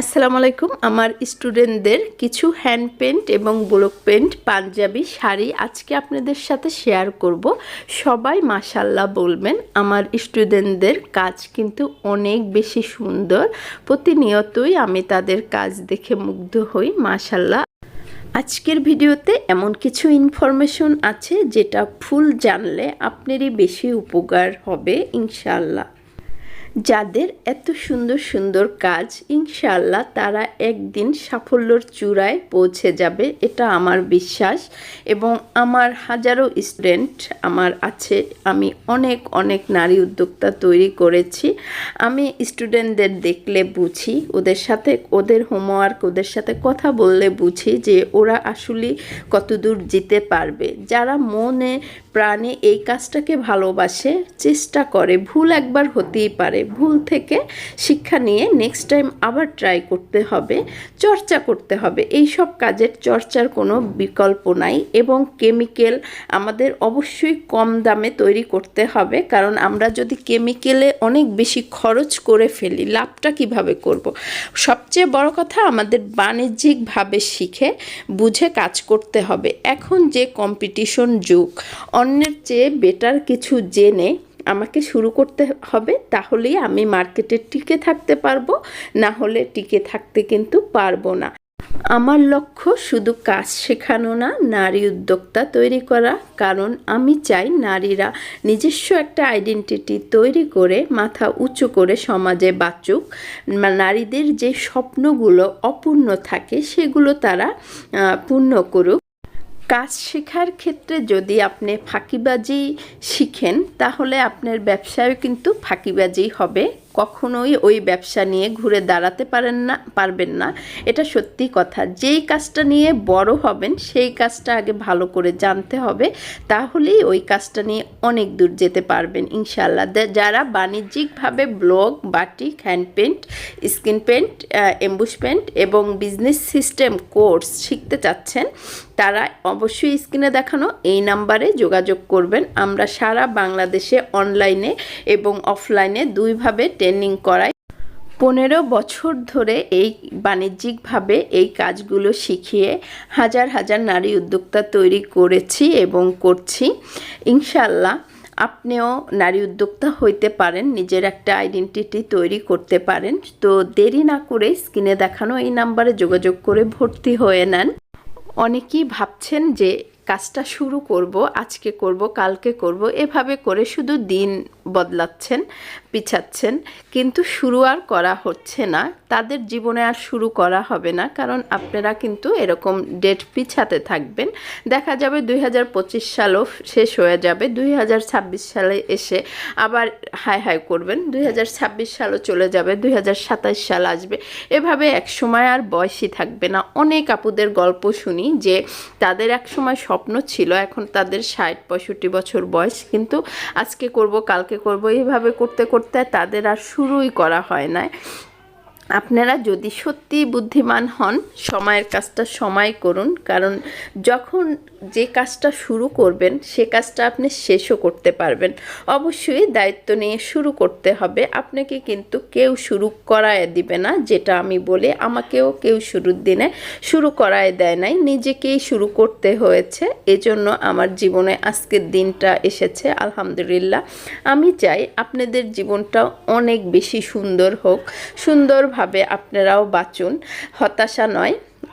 আসসালামু আলাইকুম। আমার স্টুডেন্টদের কিছু হ্যান্ড পেন্ট এবং ব্লক পেন্ট, পাঞ্জাবি শাড়ি আজকে আপনাদের সাথে শেয়ার করব। সবাই মাসাল্লাহ বলবেন, আমার স্টুডেন্টদের কাজ কিন্তু অনেক বেশি সুন্দর। প্রতিনিয়তই আমি তাদের কাজ দেখে মুগ্ধ হই মাসাল্লাহ আজকের ভিডিওতে এমন কিছু ইনফরমেশন আছে যেটা ফুল জানলে আপনারই বেশি উপকার হবে ইনশাল্লাহ যাদের এত সুন্দর সুন্দর কাজ ইনশাল্লাহ তারা একদিন সাফল্যর চূড়ায় পৌঁছে যাবে, এটা আমার বিশ্বাস। এবং আমার হাজারো স্টুডেন্ট আমার আছে, আমি অনেক অনেক নারী উদ্যোক্তা তৈরি করেছি। আমি স্টুডেন্টদের দেখলে বুঝি, ওদের সাথে, ওদের হোমওয়ার্ক ওদের সাথে কথা বললে বুঝি যে ওরা আসলে কতদূর যেতে পারবে। যারা মনে প্রাণে এই কাজটাকে ভালোবাসে, চেষ্টা করে, ভুল একবার হতেই পারে। ভুল থেকে শিক্ষা নিয়ে নেক্সট টাইম আবার ট্রাই করতে হবে, চর্চা করতে হবে। এই সব কাজের চর্চার কোনো বিকল্প নাই এবং কেমিক্যাল আমাদের অবশ্যই কম দামে তৈরি করতে হবে, কারণ আমরা যদি কেমিক্যালে অনেক বেশি খরচ করে ফেলি, লাভটা কীভাবে করব। সবচেয়ে বড় কথা আমাদের বাণিজ্যিকভাবে শিখে, বুঝে কাজ করতে হবে। এখন যে কম্পিটিশন যুগ অন্যের চেয়ে বেটার কিছু জেনে আমাকে শুরু করতে হবে, তাহলেই আমি মার্কেটে টিকে থাকতে পারব, না হলে টিকে থাকতে কিন্তু পারব না। আমার লক্ষ্য শুধু কাজ শেখানো না, নারী উদ্যোক্তা তৈরি করা, কারণ আমি চাই নারীরা নিজস্ব একটা আইডেন্টিটি তৈরি করে, মাথা উঁচু করে সমাজে বাঁচুক। নারীদের যে স্বপ্নগুলো অপূর্ণ থাকে, সেগুলো তারা পূর্ণ করুক। কাজ শেখার ক্ষেত্রে যদি আপনি ফাঁকিবাজি শিখেন তাহলে আপনার ব্যবসায় কিন্তু ফাঁকিবাজি হবে। কখনোই ওই ব্যবসা নিয়ে ঘুরে দাঁড়াতে পারেন না, পারবেন না। এটা সত্যি কথা। যেই কাজটা নিয়ে বড় হবেন, সেই কাজটা আগে ভালো করে জানতে হবে। তাহলেই ওই কাজটা নিয়ে অনেক দূর যেতে পারবেন ইনশাল্লাহ যারা বাণিজ্যিকভাবে block batik hand paint screen paint emboss paint এবং বিজনেস সিস্টেম কোর্স শিখতে চাচ্ছেন, তারা অবশ্যই স্ক্রিনে দেখানো এই নাম্বারে যোগাযোগ করবেন। আমরা সারা বাংলাদেশে অনলাইনে এবং অফলাইনে দুইভাবে ট্রেনিং করাই পনেরো বছর ধরে এই বাণিজ্যিকভাবে এই কাজগুলো শিখিয়ে হাজার হাজার নারী উদ্যোক্তা তৈরি করেছি এবং করছি। ইনশাল্লাহ আপনিও নারী উদ্যোক্তা হইতে পারেন, নিজের একটা আইডেন্টিটি তৈরি করতে পারেন। তো দেরি না করে স্ক্রিনে দেখানো এই নাম্বারে যোগাযোগ করে ভর্তি হয়ে নেন। অনেকেই ভাবছেন যে কাজটা শুরু করব, আজকে করব, কালকে করব, এভাবে করে শুধু দিন বদলাচ্ছেন, পিছাচ্ছেন। কিন্তু শুরু আর করা হচ্ছে না, তাদের জীবনে আর শুরু করা হবে না, কারণ আপনারা কিন্তু এরকম ডেট পিছাতে থাকবেন। দেখা যাবে দুই হাজার পঁচিশ সালও শেষ হয়ে যাবে, দুই হাজার ছাব্বিশ সালে এসে আবার হাই হাই করবেন, দুই হাজার ছাব্বিশ সালও চলে যাবে, দুই হাজার সাতাশ সাল আসবে। এভাবে এক সময় আর বয়সই থাকবে না। অনেক আপুদের গল্প শুনি যে তাদের এক সময় স্বপ্ন ছিল, এখন তাদের ষাট, পঁয়ষট্টি বছর বয়স, কিন্তু আজকে করব, কালকে করব, এইভাবে করতে করতে তাদের আর শুরুই করা হয় না আপনারা যদি সত্যি বুদ্ধিমান হন, সময়ের কাজটা সময় করুন। কারণ যখন যে কাজটা শুরু করবেন, সে কাজটা আপনি শেষও করতে পারবেন। অবশ্যই দায়িত্ব নিয়ে শুরু করতে হবে। আপনাকে কিন্তু কেউ শুরু করায় দিবে না, যেটা আমি বলি। আমাকেও কেউ শুরুর দিনে শুরু করায় দেয় নাই। নিজেকেই শুরু করতে হয়েছে। এজন্য আমার জীবনে আজকের দিনটা এসেছে। আলহামদুলিল্লাহ। আমি চাই আপনাদের জীবনটা অনেক বেশি সুন্দর হোক। সুন্দর ভাবে আপনারাও বাঁচুন হতাশা নয়।